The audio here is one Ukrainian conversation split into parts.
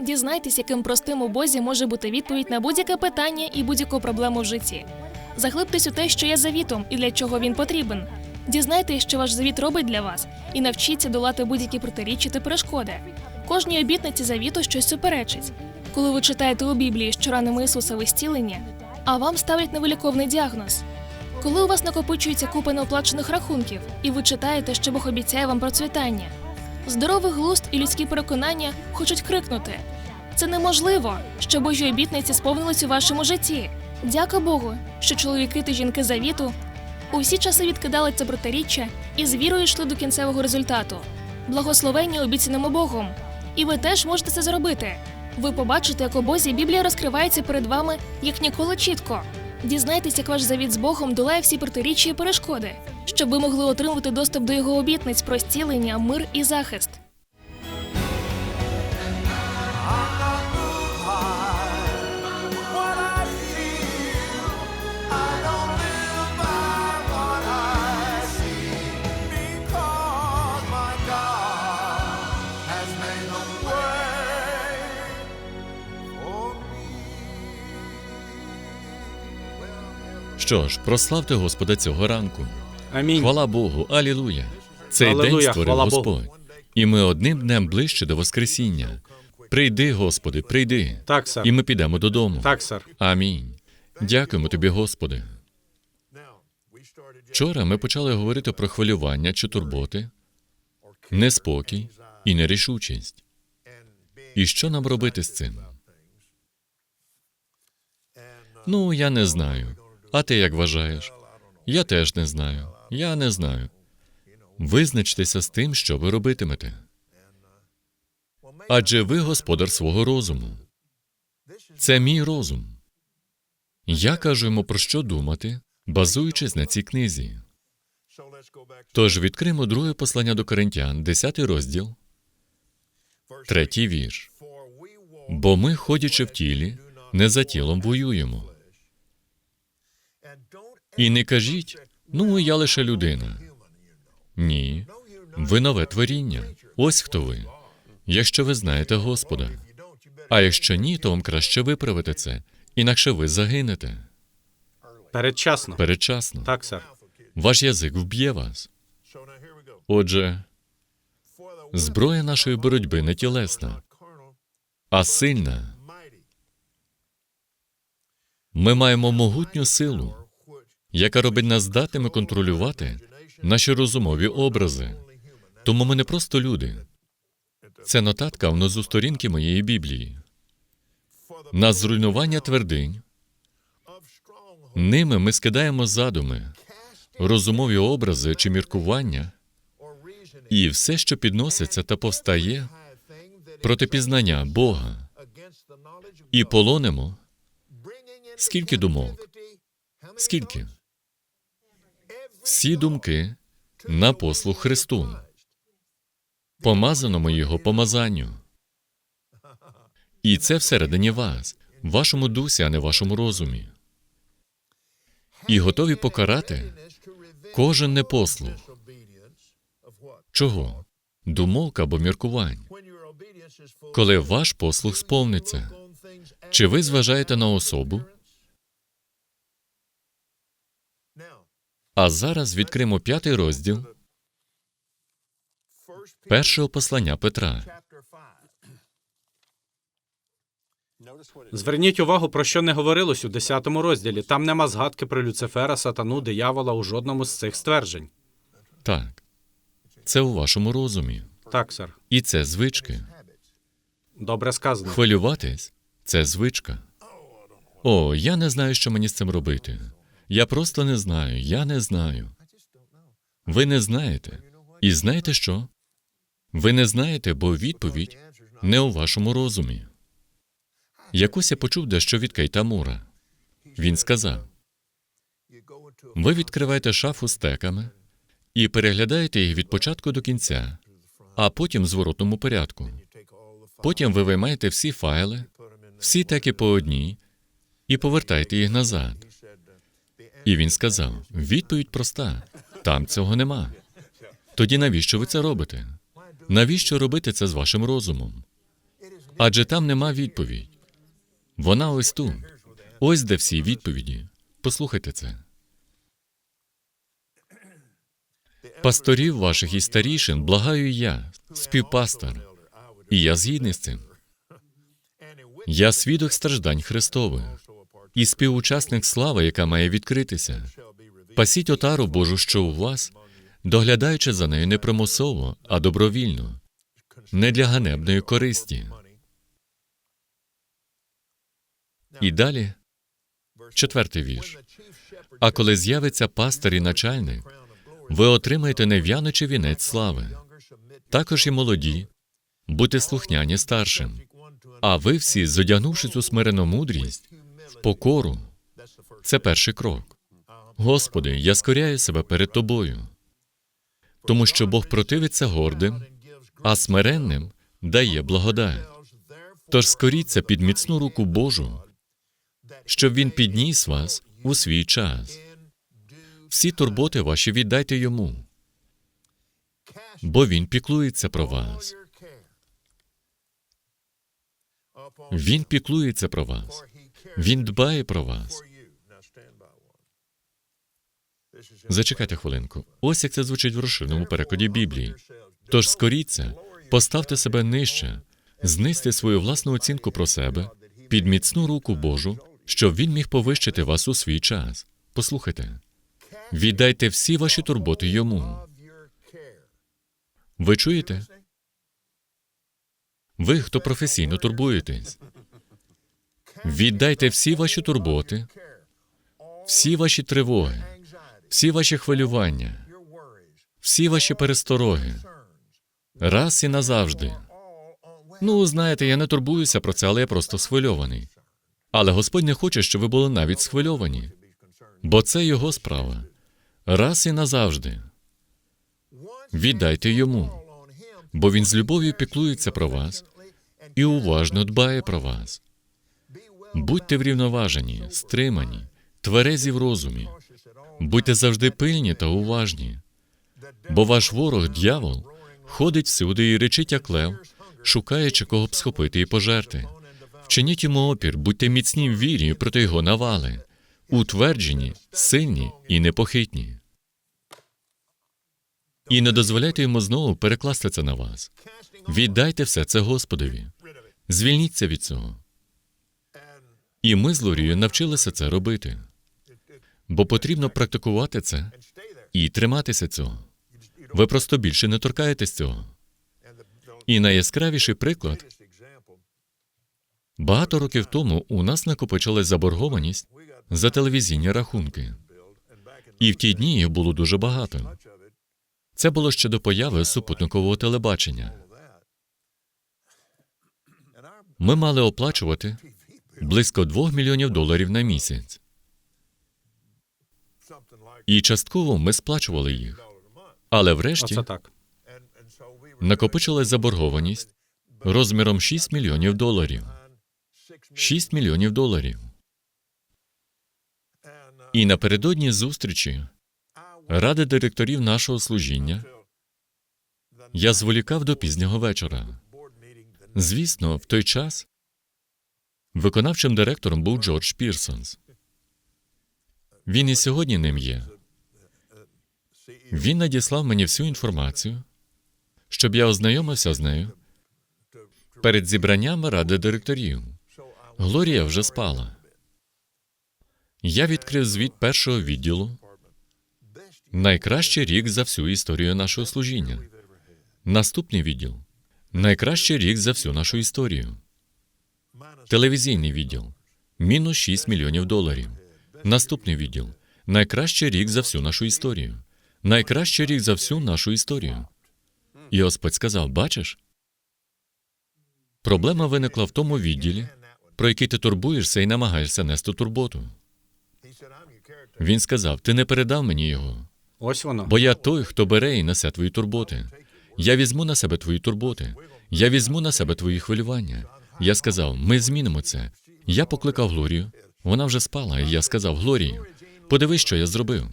Дізнайтесь, яким простим у Бозі може бути відповідь на будь-яке питання і будь-яку проблему в житті. Заглибтесь у те, що є завітом і для чого він потрібен. Дізнайтесь, що ваш завіт робить для вас, і навчіться долати будь-які протиріччя та перешкоди. Кожній обітниці завіту щось суперечить. Коли ви читаєте у Біблії, що ранами Ісуса ви а вам ставлять невиліковний діагноз. Коли у вас накопичується купа неоплачених рахунків, і ви читаєте, що Бог обіцяє вам процвітання. Здоровий глузд і людські переконання хочуть крикнути: це неможливо, що Божі обітниці сповнились у вашому житті. Дяка Богу, що чоловіки та жінки завіту у всі часи відкидали це протиріччя і з вірою йшли до кінцевого результату. Благословенні обіцяному Богом. І ви теж можете це зробити. Ви побачите, як у Бозі Біблія розкривається перед вами як ніколи чітко. Дізнайтесь, як ваш завіт з Богом долає всі протиріччя і перешкоди, щоб ви могли отримати доступ до його обітниць про зцілення, мир і захист. Що ж, прославте Господа цього ранку. Амінь. Хвала Богу, алілуя. Цей Алілуя, день створив хвала Богу. Господь. І ми одним днем ближче до Воскресіння. Прийди, Господи, прийди. Так, сер. І ми підемо додому. Так, сер. Амінь. Дякуємо тобі, Господи. Вчора ми почали говорити про хвилювання чи турботи, неспокій і нерішучість. І що нам робити з цим? Ну, я не знаю. А ти як вважаєш? Я теж не знаю. Я не знаю. Визначтеся з тим, що ви робитимете. Адже ви господар свого розуму. Це мій розум. Я кажу йому про що думати, базуючись на цій книзі. Тож відкриємо друге послання до Коринтян, 10 розділ, третій вірш. Бо ми, ходячи в тілі, не за тілом воюємо. І не кажіть, ну я лише людина. Ні, ви нове творіння. Ось хто ви. Якщо ви знаєте Господа. А якщо ні, то вам краще виправити це, інакше ви загинете Передчасно. передчасно. Так, сер. Ваш язик вб'є вас. Отже, зброя нашої боротьби не тілесна, а сильна. Ми маємо могутню силу, яка робить нас здатними контролювати наші розумові образи. Тому ми не просто люди. Це нотатка внизу сторінки моєї Біблії. На зруйнування твердинь ними ми скидаємо задуми, розумові образи чи міркування, і все, що підноситься та повстає проти пізнання Бога, і полонимо скільки думок? Скільки? Всі думки на послуг Христу, помазаному Його помазанню. І це всередині вас, в вашому дусі, а не в вашому розумі. І готові покарати кожен непослух. Чого? Думок або міркувань. Коли ваш послух сповниться, чи ви зважаєте на особу? А зараз відкримо п'ятий розділ першого послання Петра. Зверніть увагу, про що не говорилось у 10 розділі. Там нема згадки про Люцифера, сатану, диявола у жодному з цих стверджень. Так, це у вашому розумі. Так, сер. І це звички. Добре сказано. Хвилюватись це звичка. О, я не знаю, що мені з цим робити. Я просто не знаю, я не знаю. Ви не знаєте. І знаєте що? Ви не знаєте, бо відповідь не у вашому розумі. Якось я почув дещо від Кейта Мура. Він сказав: ви відкриваєте шафу з теками і переглядаєте їх від початку до кінця, а потім в зворотному порядку. Потім ви виймаєте всі файли, всі теки по одній, і повертаєте їх назад. І він сказав: відповідь проста: там цього нема. Тоді навіщо ви це робите? Навіщо робити це з вашим розумом? Адже там нема відповідь. Вона ось тут. Ось де всі відповіді. Послухайте це. Пасторів ваших і старішин благаю я, співпастор, і я згідний з цим. Я свідок страждань Христових і співучасник слави, яка має відкритися. Пасіть отару Божу, що у вас, доглядаючи за нею не примусово, а добровільно, не для ганебної користі. І далі четвертий вірш. А коли з'явиться пастир і начальник, ви отримаєте нев'яночий вінець слави. Також і молоді, будьте слухняні старшим. А ви всі, зодягнувшись у смирену мудрість, покору, це перший крок. Господи, я скоряю себе перед тобою, тому що Бог противиться гордим, а смиренним дає благодать. Тож скоріться під міцну руку Божу, щоб він підніс вас у свій час. Всі турботи ваші віддайте йому, бо він піклується про вас. Він піклується про вас. Він дбає про вас. Зачекайте хвилинку. Ось як це звучить в розширеному перекладі Біблії. Тож скоріться, поставте себе нижче, знизьте свою власну оцінку про себе під міцну руку Божу, щоб він міг повищити вас у свій час. Послухайте, віддайте всі ваші турботи йому. Ви чуєте? Ви, хто професійно турбуєтесь, віддайте всі ваші турботи, всі ваші тривоги, всі ваші хвилювання, всі ваші перестороги, раз і назавжди. Ну, знаєте, я не турбуюся про це, але я просто схвильований. Але Господь не хоче, щоб ви були навіть схвильовані, бо це його справа. Раз і назавжди. Віддайте йому, бо він з любов'ю піклується про вас і уважно дбає про вас. Будьте врівноважені, стримані, тверезі в розумі, будьте завжди пильні та уважні, бо ваш ворог, дьявол, ходить всюди і речить, як лев, шукаючи кого б схопити і пожерти. Вчиніть йому опір, будьте міцні в вірі проти його навали, утверджені, сильні і непохитні. І не дозволяйте йому знову перекласти це на вас. Віддайте все це Господові. Звільніться від цього. І ми з Лорією навчилися це робити. Бо потрібно практикувати це і триматися цього. Ви просто більше не торкаєтесь цього. І найяскравіший приклад багато років тому у нас накопичилась заборгованість за телевізійні рахунки. І в ті дні їх було дуже багато. Це було ще до появи супутникового телебачення. Ми мали оплачувати близько 2 мільйонів доларів на місяць. І частково ми сплачували їх. Але врешті так. накопичилась заборгованість розміром 6 мільйонів доларів. 6 мільйонів доларів. І напередодні зустрічі ради директорів нашого служіння я зволікав до пізнього вечора. Звісно, в той час виконавчим директором був Джордж Пірсонс. Він і сьогодні ним є. Він надіслав мені всю інформацію, щоб я ознайомився з нею перед зібранням ради директорів. Глорія вже спала. Я відкрив звіт першого відділу. Найкращий рік за всю історію нашого служіння. Наступний відділ. Найкращий рік за всю нашу історію. Телевізійний відділ. Мінус 6 мільйонів доларів. Наступний відділ. Найкращий рік за всю нашу історію. Найкращий рік за всю нашу історію. І Господь сказав: бачиш? Проблема виникла в тому відділі, про який ти турбуєшся і намагаєшся нести турботу. Він сказав: Ти не передав мені його, Ось воно. бо я той, хто бере і несе твої турботи. Я візьму на себе твої турботи. Я візьму на себе твої хвилювання. Я сказав: ми змінимо це. Я покликав Глорію. Вона вже спала, і я сказав: Глорію, подивись, що я зробив.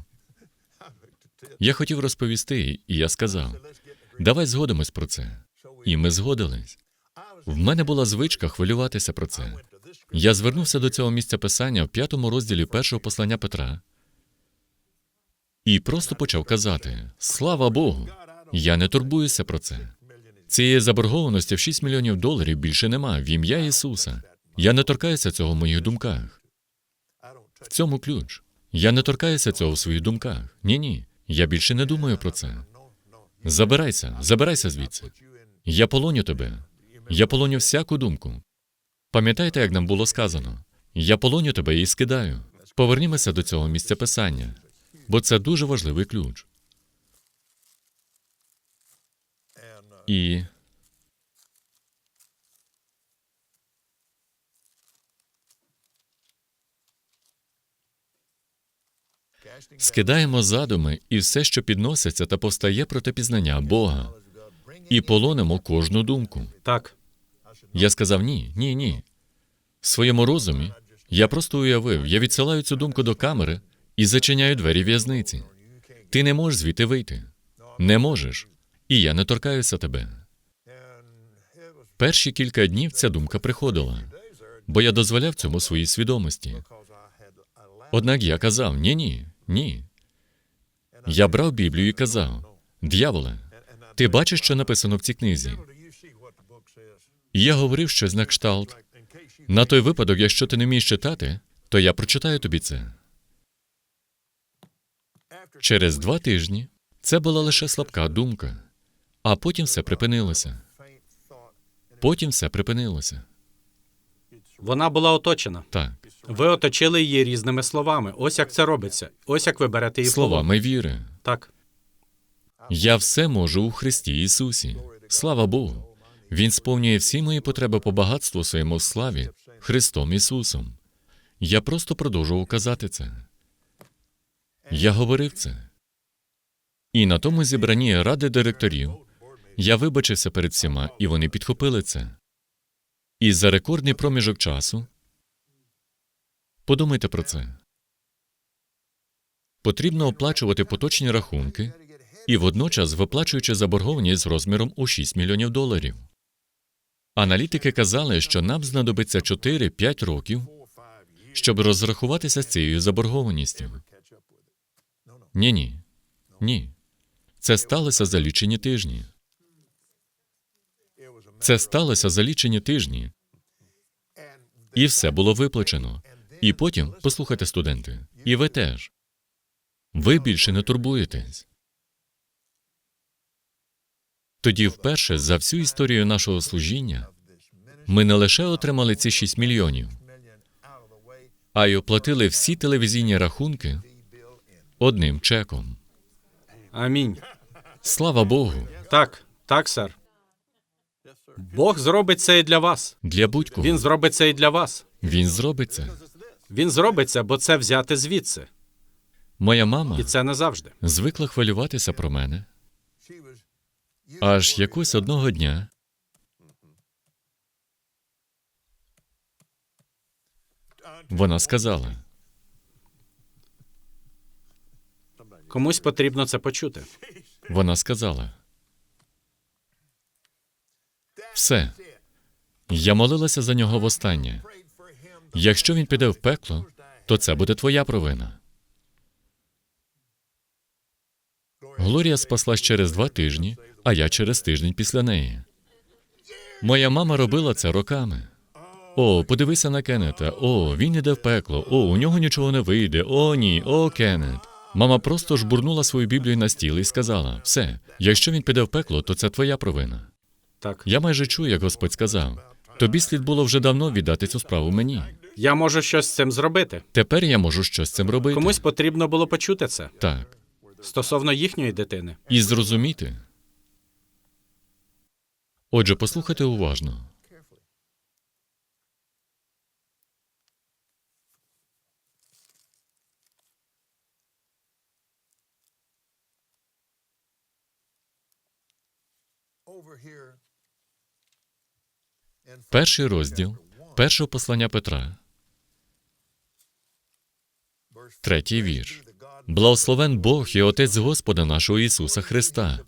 Я хотів розповісти, і я сказав: давай згодимось про це. І ми згодились. В мене була звичка хвилюватися про це. Я звернувся до цього місця писання в п'ятому розділі першого послання Петра і просто почав казати: Слава Богу! Я не турбуюся про це. Цієї заборгованості в 6 мільйонів доларів більше нема в ім'я Ісуса. Я не торкаюся цього в моїх думках. В цьому ключ. Я не торкаюся цього в своїх думках. Ні, ні. Я більше не думаю про це. Забирайся, забирайся звідси. Я полоню тебе. Я полоню всяку думку. Пам'ятаєте, як нам було сказано? Я полоню тебе і скидаю. Повернімося до цього місця писання, бо це дуже важливий ключ. І скидаємо задуми і все, що підноситься та повстає проти пізнання Бога, і полонимо кожну думку. Так. Я сказав ні, ні, ні. В своєму розумі я просто уявив, я відсилаю цю думку до камери і зачиняю двері в'язниці. Ти не можеш звідти вийти. Не можеш. І я не торкаюся тебе. Перші кілька днів ця думка приходила, бо я дозволяв цьому своїй свідомості. Однак я казав: ні, ні, ні. Я брав Біблію і казав: Д'яволе, ти бачиш, що написано в цій книзі? І я говорив щось на кшталт. На той випадок, якщо ти не вмієш читати, то я прочитаю тобі це. Через два тижні це була лише слабка думка, а потім все припинилося. Потім все припинилося. Вона була оточена. Так, Ви оточили її різними словами. Ось як це робиться. Ось як ви берете її словами віри. Так. Я все можу у Христі Ісусі. Слава Богу. Він сповнює всі мої потреби по багатству своєму в славі Христом Ісусом. Я просто продовжував казати це. Я говорив це. І на тому зібранні ради директорів я вибачився перед всіма, і вони підхопили це. І за рекордний проміжок часу подумайте про це. Потрібно оплачувати поточні рахунки і водночас виплачуючи заборгованість з розміром у 6 мільйонів доларів. Аналітики казали, що нам знадобиться 4-5 років, щоб розрахуватися з цією заборгованістю. Ні, ні. Ні. Це сталося за лічені тижні. Це сталося за лічені тижні. І все було виплачено. І потім, послухайте, студенти, і ви теж. Ви більше не турбуєтесь. Тоді, вперше за всю історію нашого служіння, ми не лише отримали ці 6 мільйонів, а й оплатили всі телевізійні рахунки одним чеком. Амінь. Слава Богу! Так, так, сер. Бог зробить це і для вас. Для будь-кого Він зробить це і для вас. він зробить це. Він зробить це, бо це взяти звідси. Моя мама І це не завжди. звикла хвилюватися про мене. Аж якось одного дня вона сказала: Комусь потрібно це почути. вона сказала. Все. Я молилася за нього востаннє. Якщо він піде в пекло, то це буде твоя провина. Глорія спаслась через два тижні, а я через тиждень після неї. Моя мама робила це роками. О, подивися на Кеннета. О, він іде в пекло. О, у нього нічого не вийде. О, ні, о, Кеннет. Мама просто жбурнула свою Біблію на стіл і сказала: все, якщо він піде в пекло, то це твоя провина. Так. Я майже чую, як Господь сказав: тобі слід було вже давно віддати цю справу мені. Я можу щось з цим зробити. Тепер я можу щось з цим робити. Комусь потрібно було почути це Так. стосовно їхньої дитини. І зрозуміти. Отже, послухайте уважно. Перший розділ першого послання Петра, третій вірш. Благословен Бог і Отець Господа нашого Ісуса Христа,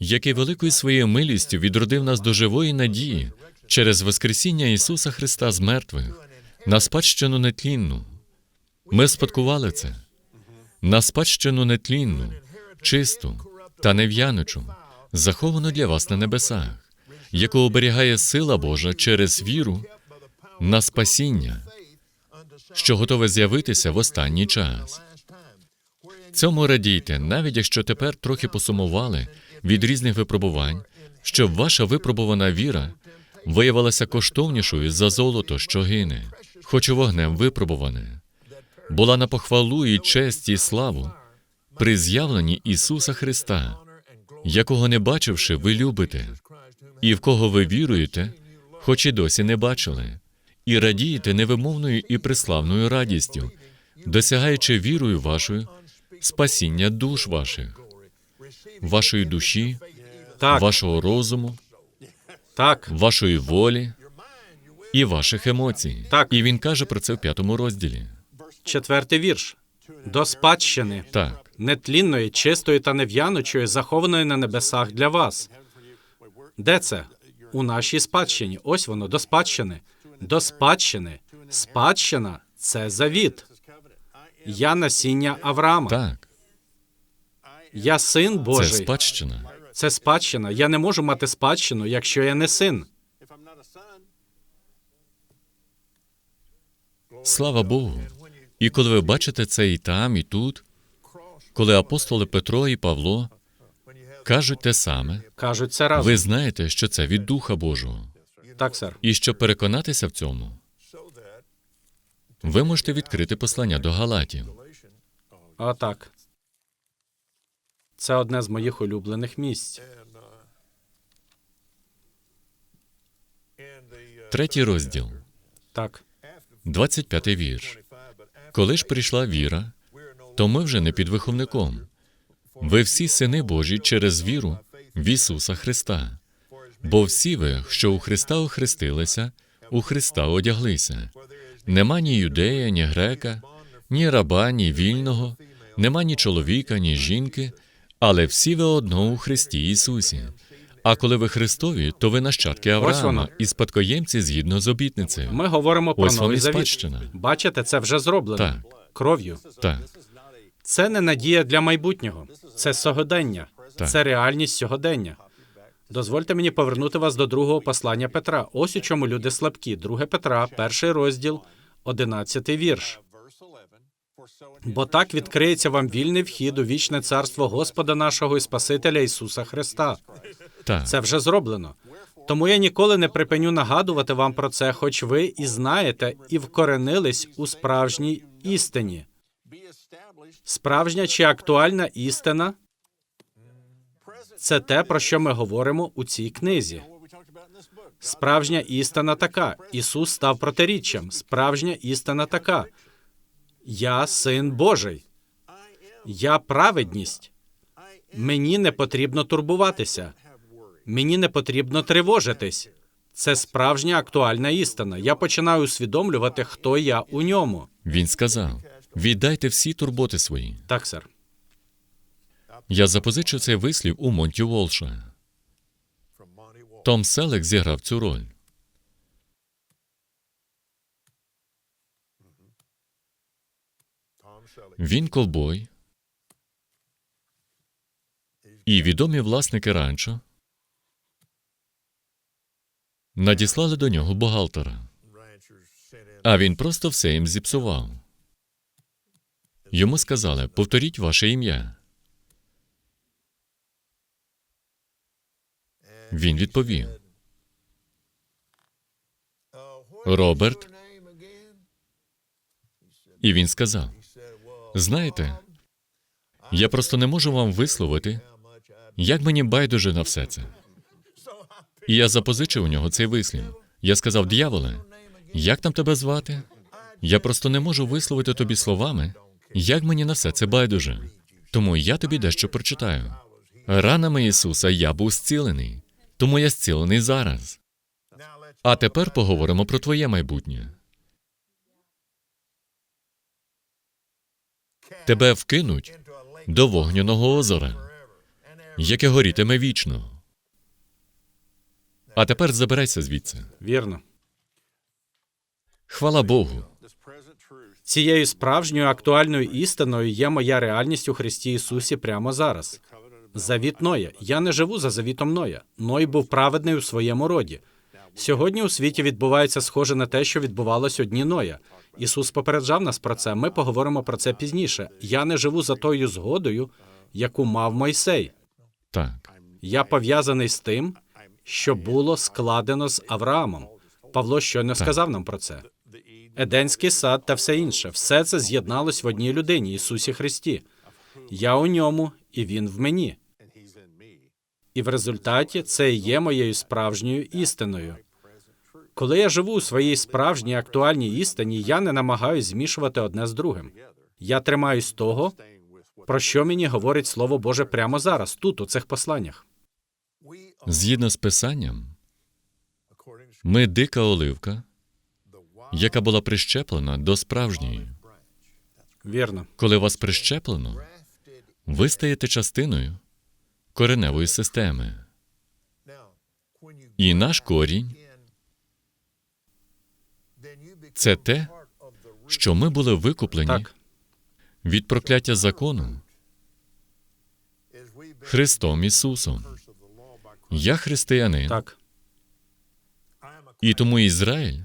який великою своєю милістю відродив нас до живої надії через Воскресіння Ісуса Христа з мертвих на спадщину нетлінну. Ми спадкували це на спадщину нетлінну, чисту та нев'яночу, заховану для вас на небесах, яку оберігає сила Божа через віру на спасіння, що готове з'явитися в останній час. Цьому радійте, навіть якщо тепер трохи посумували від різних випробувань, щоб ваша випробувана віра виявилася коштовнішою за золото, що гине, хоч вогнем випробуване, була на похвалу і честь і славу при з'явленні Ісуса Христа, якого не бачивши, ви любите, і в кого ви віруєте, хоч і досі не бачили, і радієте невимовною і преславною радістю, досягаючи вірою вашою спасіння душ ваших, вашої душі, Так, вашого розуму, так, вашої волі і ваших емоцій. Так. І він каже про це в п'ятому розділі. четвертий вірш. До спадщини Так, нетлінної, чистої та нев'яночої, захованої на небесах для вас. Де це? У нашій спадщині. Ось воно, до спадщини. До спадщини. Спадщина це завіт. Я насіння Авраама. так, Я син це Божий. спадщина. Це спадщина. Я не можу мати спадщину, якщо я не син. Слава Богу. І коли ви бачите це і там, і тут, коли апостоли Петро і Павло кажуть те саме, Кажуть це разом. ви знаєте, що це від Духа Божого. Так, сер. І щоб переконатися в цьому, ви можете відкрити послання до Галатів. А так. Це одне з моїх улюблених місць. Третій розділ, Так. 25 вірш. Коли ж прийшла віра, то ми вже не під виховником. Ви всі сини Божі через віру в Ісуса Христа. Бо всі ви, що у Христа охрестилися, у Христа одяглися. Нема ні юдея, ні грека, ні раба, ні вільного, нема ні чоловіка, ні жінки, але всі ви одно у Христі Ісусі. А коли ви Христові, то ви нащадки Авраама і спадкоємці згідно з обітницею. Ми говоримо про Ось новий завіт. спадщина. Бачите, це вже зроблено Так. кров'ю. Так, Це не надія для майбутнього, це сьогодення, Так. це реальність сьогодення. Дозвольте мені повернути вас до другого послання Петра. Ось у чому люди слабкі. Друге Петра, перший розділ, одинадцятий вірш. Бо так відкриється вам вільний вхід у вічне царство Господа нашого і Спасителя Ісуса Христа. так. Це вже зроблено. Тому я ніколи не припиню нагадувати вам про це, хоч ви і знаєте, і вкоренились у справжній істині. Справжня чи актуальна істина це те, про що ми говоримо у цій книзі. Справжня істина така: Ісус став протиріччям. Справжня істина така: Я син Божий. Я праведність. Мені не потрібно турбуватися. Мені не потрібно тривожитись. Це справжня актуальна істина. Я починаю усвідомлювати, хто я у ньому. Він сказав: віддайте всі турботи свої. Так, сер. Я запозичив цей вислів у Монті Волша. Том Селек зіграв цю роль. Він ковбой. І відомі власники ранчо надіслали до нього бухгалтера, а він просто все їм зіпсував. Йому сказали: повторіть ваше ім'я. Він відповів: Роберт. І він сказав: Знаєте, я просто не можу вам висловити, як мені байдуже на все це. І я запозичив у нього цей вислів. Я сказав, дьяволе, як там тебе звати? Я просто не можу висловити тобі словами, як мені на все це байдуже. Тому я тобі дещо прочитаю. Ранами Ісуса я був зцілений, тому я зцілений зараз. А тепер поговоримо про твоє майбутнє. Тебе вкинуть до вогняного озера, яке горітиме вічно. А тепер забирайся звідси. Вірно. Хвала Богу. Цією справжньою актуальною істиною є моя реальність у Христі Ісусі прямо зараз. Завіт Ноя. Я не живу за завітом Ноя. Ной був праведний у своєму роді. Сьогодні у світі відбувається схоже на те, що відбувалось у дні Ноя. Ісус попереджав нас про це. Ми поговоримо про це пізніше. Я не живу за тою згодою, яку мав Мойсей. Так. Я пов'язаний з тим, що було складено з Авраамом. Павло щойно сказав нам про це. Еденський сад та все інше. Все це з'єдналось в одній людині, Ісусі Христі. Я у ньому, і Він в мені. І в результаті це і є моєю справжньою істиною. Коли я живу у своїй справжній актуальній істині, я не намагаюсь змішувати одне з другим. Я тримаюсь того, про що мені говорить Слово Боже прямо зараз, тут, у цих посланнях. Згідно з писанням, ми дика оливка, яка була прищеплена до справжньої. Вірно. Коли вас прищеплено, ви стаєте частиною кореневої системи. І наш корінь це те, що ми були викуплені Так, від прокляття закону Христом Ісусом. Я християнин, так, і тому Ізраїль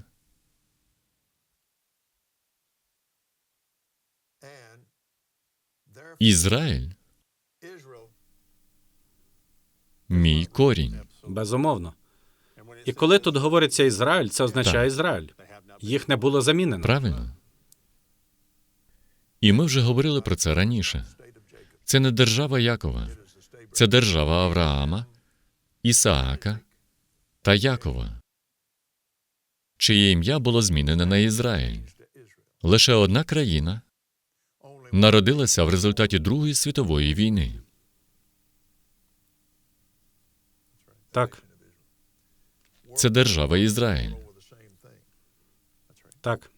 Ізраїль мій корінь. безумовно. І коли тут говориться Ізраїль, це означає Так. Ізраїль. Їх не було замінено. Правильно? І ми вже говорили про це раніше. Це не держава Якова, це держава Авраама, Ісаака та Якова, чиє ім'я було змінене на Ізраїль. Лише одна країна народилася в результаті Другої світової війни. Так, Це держава Ізраїль. так,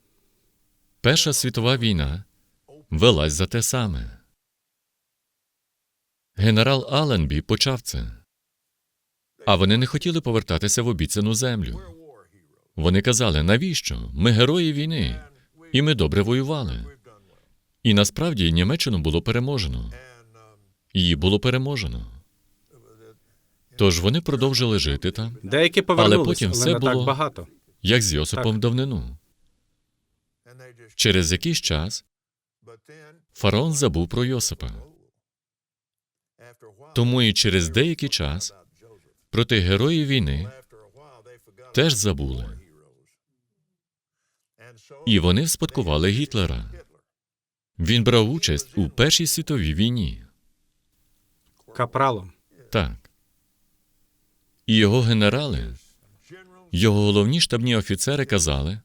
Перша світова війна велась за те саме. Генерал Алленбі почав це. А вони не хотіли повертатися в обіцяну землю. Вони казали, навіщо? Ми герої війни, і ми добре воювали. І насправді Німеччину було переможено. Її було переможено. Тож вони продовжили жити там, деякі повернулись, але, потім все не було- так багато. як з Йосипом в давнину. Через якийсь час фараон забув про Йосипа. Тому і через деякий час проти героїв війни теж забули. І вони вспадкували Гітлера. Він брав участь у Першій світовій війні. Капралом. Так. І його генерали, його головні штабні офіцери казали,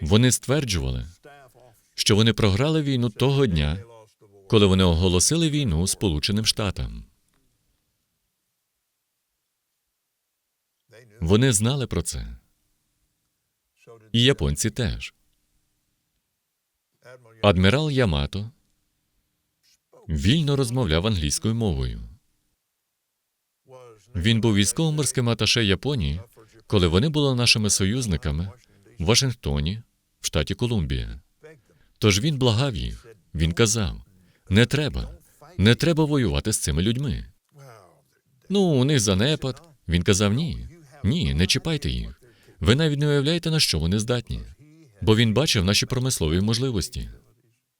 вони стверджували, що вони програли війну того дня, коли вони оголосили війну Сполученим Штатам. Вони знали про це. І японці теж. Адмірал Ямато вільно розмовляв англійською мовою. Він був військово-морським аташе Японії, коли вони були нашими союзниками в Вашингтоні, в штаті Колумбія. Тож він благав їх. Він казав: не треба, не треба воювати з цими людьми. Ну, у них занепад. Він казав: ні, ні, не чіпайте їх. Ви навіть не уявляєте, на що вони здатні. Бо він бачив наші промислові можливості.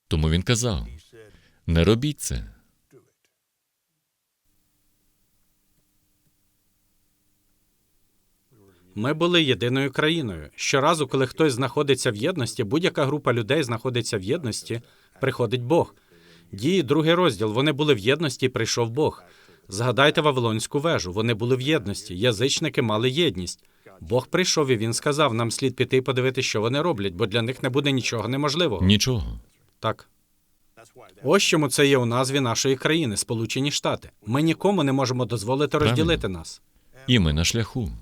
Тому він казав: не робіть це. Ми були єдиною країною. Щоразу, коли хтось знаходиться в єдності, будь-яка група людей знаходиться в єдності, приходить Бог. Дії, другий розділ. Вони були в єдності, і прийшов Бог. Згадайте Вавилонську вежу. Вони були в єдності. Язичники мали єдність. Бог прийшов і він сказав: нам слід піти і подивитися, що вони роблять, бо для них не буде нічого неможливого. Нічого. Так. Ось чому це є у назві нашої країни Сполучені Штати. Ми нікому не можемо дозволити Правильно. розділити нас. І ми на шляху.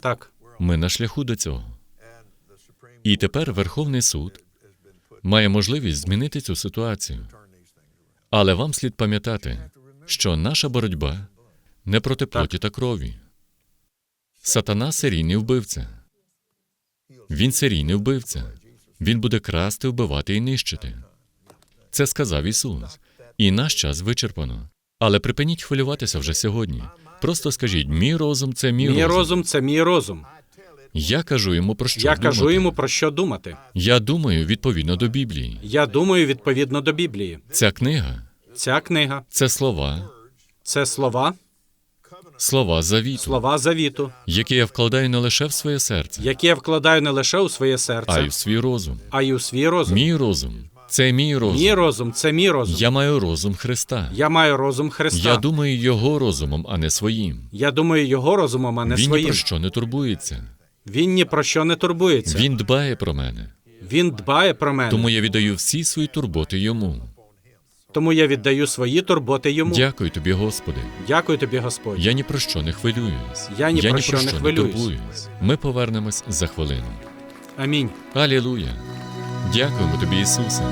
Так, Ми на шляху до цього. І тепер Верховний суд має можливість змінити цю ситуацію. Але вам слід пам'ятати, що наша боротьба не проти плоті та крові. Сатана серійний вбивця. Він серійний вбивця. Він буде красти, вбивати і нищити. Це сказав Ісус. І наш час вичерпано. Але припиніть хвилюватися вже сьогодні. Просто скажіть: мій розум це мій, Мій розум. розум це мій розум. Я кажу йому про що Я думати. кажу йому про що думати. Я думаю відповідно до Біблії. Я думаю відповідно до Біблії. Ця книга Ця книга це слова, це слова, слова завіту, слова завіту, які я вкладаю не лише в своє серце, які я вкладаю не лише у своє а й серце, в свій розум. а й у свій розум. Мій розум це мій розум. Мій розум це мій розум. Я маю розум Христа. Я маю розум Христа. Я думаю його розумом, а не своїм. Я думаю його розумом, а не Він ні про що не турбується. Він ні про що не турбується. Він дбає про мене. Він дбає про мене. Тому я віддаю всі свої турботи йому. Тому я віддаю свої турботи йому. Дякую тобі, Господи. Дякую тобі, Господь. Я ні про що не хвилююсь. Я ні про що не хвилююсь. турбуюсь. Ми повернемось за хвилину. Амінь. Алілуя. Дякуємо тобі, Ісусе.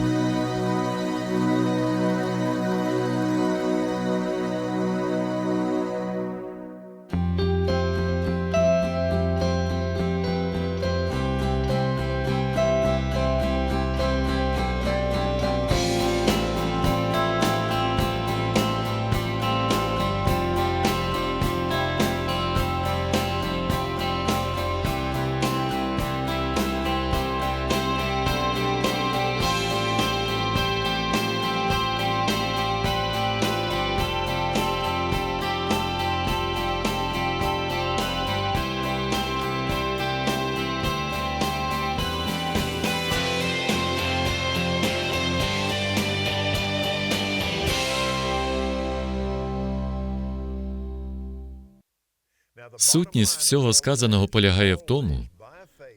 Сутність всього сказаного полягає в тому,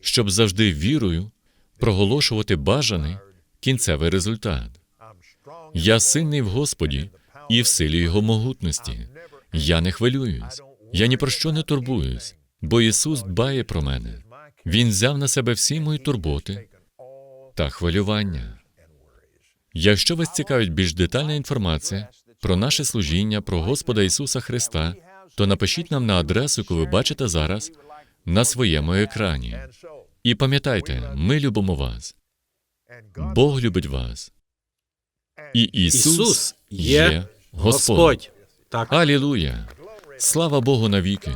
щоб завжди вірою проголошувати бажаний кінцевий результат. Я сильний в Господі і в силі Його могутності. Я не хвилююсь, я ні про що не турбуюсь, бо Ісус дбає про мене. Він взяв на себе всі мої турботи та хвилювання. Якщо вас цікавить більш детальна інформація про наше служіння, про Господа Ісуса Христа, то напишіть нам на адресу, яку ви бачите зараз на своєму екрані. І пам'ятайте, ми любимо вас. Бог любить вас. І Ісус, Ісус є. Господь. Так. Алілуя! Слава Богу навіки!